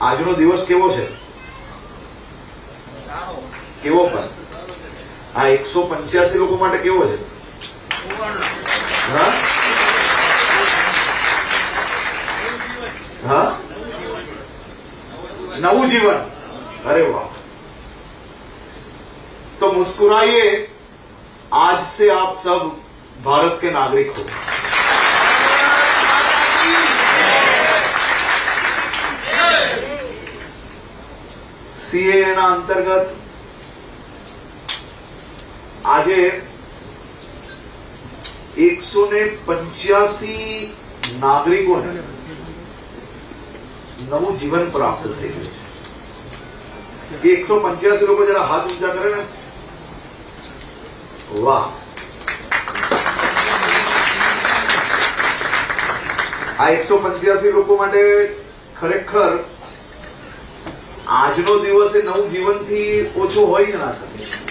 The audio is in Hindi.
આજનો દિવસ કેવો છે કેવો પણ આ એકસો પંચ્યાસી લોકો માટે કેવો છે હા હા नवू जीवन अरे वाह तो मुस्कुराइए आज से आप सब भारत के नागरिक हो સીએ ના અંતર્ગત આજે એકસો ને પંચ્યાસી નાગરિકોને નવું જીવન પ્રાપ્ત થઈ ગયું છે એકસો પંચ્યાસી લોકો જરા હાથ ઊંચા કરે ને વાહ આ એકસો પંચ્યાસી લોકો માટે ખરેખર આજનો દિવસ એ નવું જીવનથી ઓછો હોય ના શકે.